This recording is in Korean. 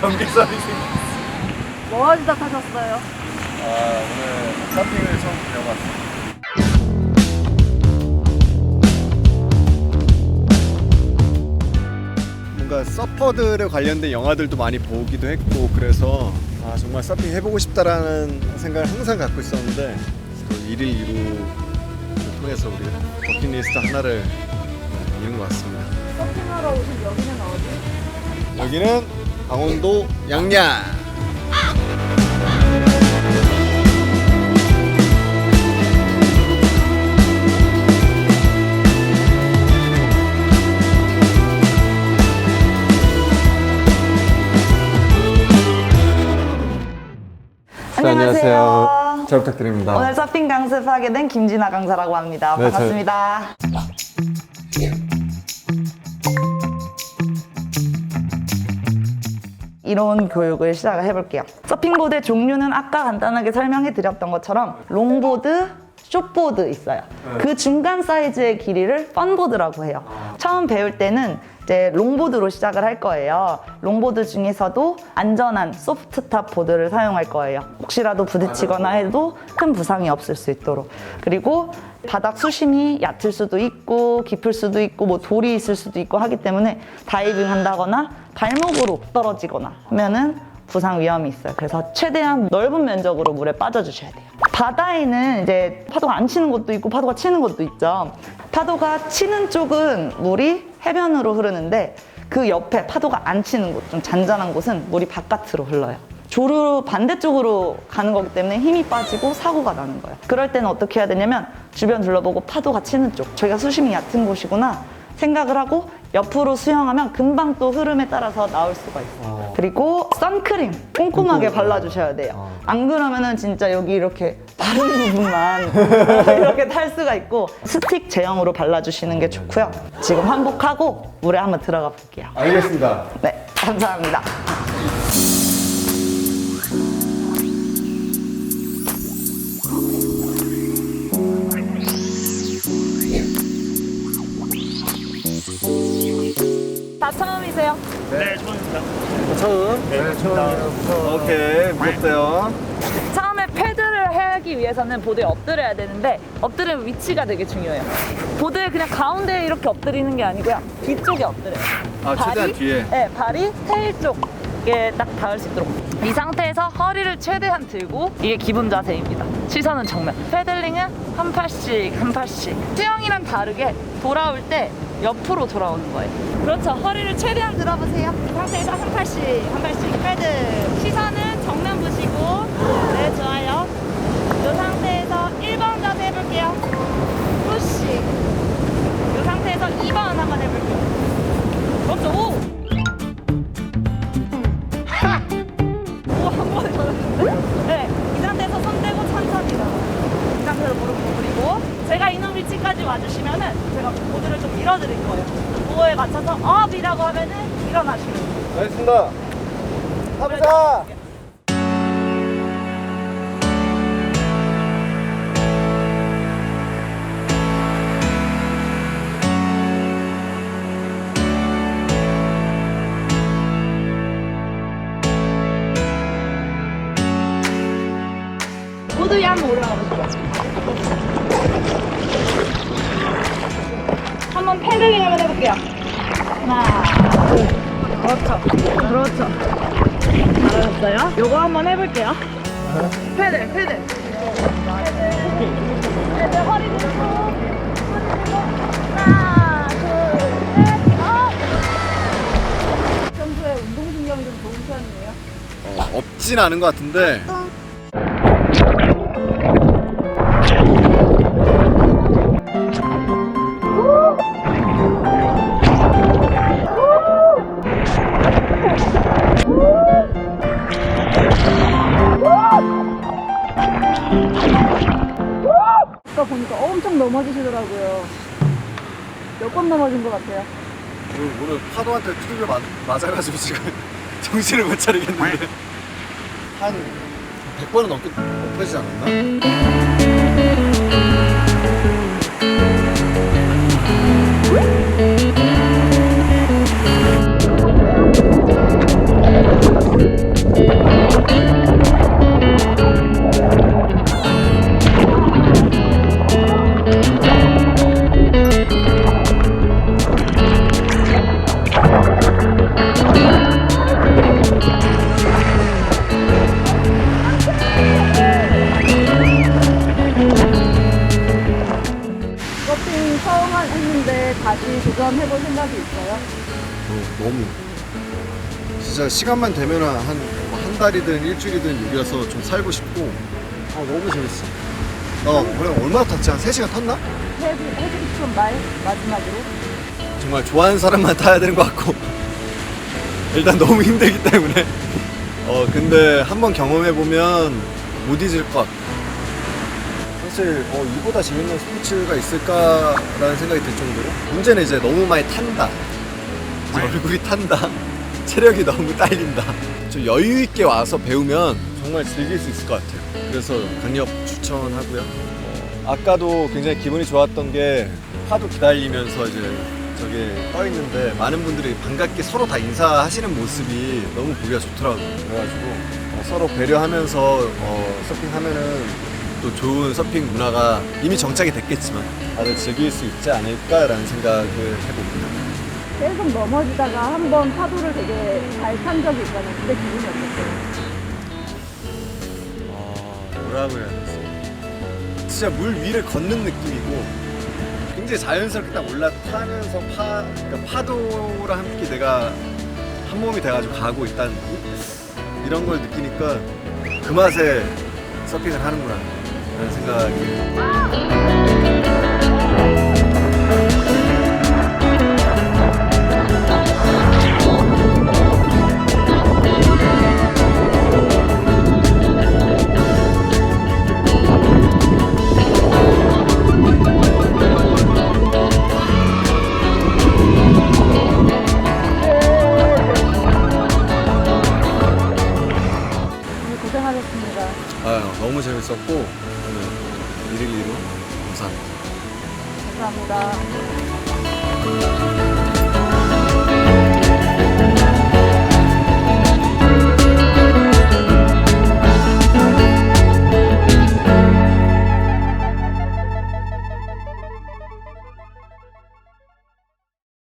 경계선이 생겼어. 뭐 하시다 타셨어요? 아 오늘 서핑을 처음 배워봤어. 뭔가 서퍼들에 관련된 영화들도 많이 보기도 했고 그래서 아 정말 서핑 해보고 싶다라는 생각을 항상 갖고 있었는데 또 일일 이루를 통해서 우리가 버킷리스트 하나를 네, 이룬 것 같습니다. 서핑하러 오신 여기는 어디? 여기는 강원도 양양. 안녕하세요. 잘 부탁드립니다. 오늘 서핑 강습하게 된 김진아 강사라고 합니다. 네, 반갑습니다. 이론 교육을 시작을 해볼게요. 서핑보드의 종류는 아까 간단하게 설명해 드렸던 것처럼 롱보드, 숏보드 있어요. 그 중간 사이즈의 길이를 펀보드라고 해요. 처음 배울 때는 이제 롱보드로 시작을 할 거예요. 롱보드 중에서도 안전한 소프트탑 보드를 사용할 거예요. 혹시라도 부딪히거나 해도 큰 부상이 없을 수 있도록. 그리고 바닥 수심이 얕을 수도 있고 깊을 수도 있고 뭐 돌이 있을 수도 있고 하기 때문에 다이빙 한다거나 발목으로 떨어지거나 하면은 부상 위험이 있어요. 그래서 최대한 넓은 면적으로 물에 빠져주셔야 돼요. 바다에는 이제 파도가 안 치는 곳도 있고 파도가 치는 곳도 있죠. 파도가 치는 쪽은 물이 해변으로 흐르는데 그 옆에 파도가 안 치는 곳, 좀 잔잔한 곳은 물이 바깥으로 흘러요. 조류 반대쪽으로 가는 거기 때문에 힘이 빠지고 사고가 나는 거예요. 그럴 때는 어떻게 해야 되냐면 주변 둘러보고 파도가 치는 쪽, 저희가 수심이 얕은 곳이구나 생각을 하고 옆으로 수영하면 금방 또 흐름에 따라서 나올 수가 있어요. 그리고 선크림 꼼꼼하게 발라주셔야 돼요. 안 그러면은 진짜 여기 이렇게 바른 부분만 이렇게 탈 수가 있고 스틱 제형으로 발라주시는 게 좋고요. 지금 환복하고 물에 한번 들어가 볼게요. 알겠습니다. 네, 감사합니다. 다 처음이세요? 네, 처음. 네, 처음. 오케이, 무섭대요. 처음에 패드를 하기 위해서는 보드에 엎드려야 되는데 엎드리는 위치가 되게 중요해요. 보드의 그냥 가운데에 이렇게 엎드리는 게 아니고요. 뒤쪽에 엎드려요. 아, 최대한 뒤에. 네, 발이 테일 쪽에 딱 닿을 수 있도록. 이 상태에서 허리를 최대한 들고 이게 기본 자세입니다. 시선은 정면. 패들링은 한 팔씩 한 팔씩. 수영이랑 다르게 돌아올 때 옆으로 돌아오는 거예요. 그렇죠. 허리를 최대한 들어보세요. 이 상태에서 한 팔씩 한 팔씩 패드. 시선은 정면 보시고. 네, 좋아요. 이 상태에서 1번 자세 해볼게요. 푸시. 이 상태에서 2번 한번 해볼게요. 그렇죠. 오! 오, 밀어드릴 거예요. 그거에 맞춰서 업이라고 하면은 일어나시는 거예요. 알겠습니다. 가보자. 보드 위에 한번 올라가 보시죠. 한번 패들링 한번 해볼게요. 하나, 둘, 그렇죠. 그렇죠. 잘하셨어요. 요거 한번 해볼게요. 패들, 패들. 패들, 허리 들고, 허리 들고, 하나, 둘, 셋, 업! 평소에 운동 신경이 좀 좋은 편이에요? 어, 없진 않은 것 같은데. 몇번 넘어진 것 같아요? 오늘, 파도한테 맞, 맞아가지고 지금 정신을 못 차리겠는데. 한 100번은 넘게 엎어지지 않았나? 너무 진짜 시간만 되면 한 한 달이든 일주일이든 여기서 좀 살고 싶고. 아 너무 재밌어. 나 그래 얼마나 탔지? 한 3시간 탔나? 해주, 해주고 싶은 말 마지막으로. 정말 좋아하는 사람만 타야 되는 것 같고. 일단 너무 힘들기 때문에. 어 근데 한번 경험해 보면 못 잊을 것 같고 사실 어, 이보다 재밌는 스포츠가 있을까라는 생각이 들 정도로. 문제는 이제 너무 많이 탄다 얼굴이 탄다 체력이 너무 딸린다 좀 여유 있게 와서 배우면 정말 즐길 수 있을 것 같아요 그래서 강력 추천하고요 어, 아까도 굉장히 기분이 좋았던 게 파도 기다리면서 이제 저게 떠 있는데 많은 분들이 반갑게 서로 다 인사하시는 모습이 너무 보기가 좋더라고요. 그래가지고 어, 서로 배려하면서 어, 서핑하면은 또 좋은 서핑 문화가 이미 정착이 됐겠지만 다들 즐길 수 있지 않을까라는 생각을 해봅니다. 계속 넘어지다가 한 번 파도를 되게 잘 탄 적이 있잖아요. 그때 기분이 어땠어요? 아, 뭐라고 해야 되지? 진짜 물 위를 걷는 느낌이고 굉장히 자연스럽게 딱 올라타면서 파, 그러니까 파도랑 함께 내가 한 몸이 돼가지고 가고 있다는 느낌? 이런 걸 느끼니까 그 맛에 서핑을 하는구나 라는 생각이 재밌었고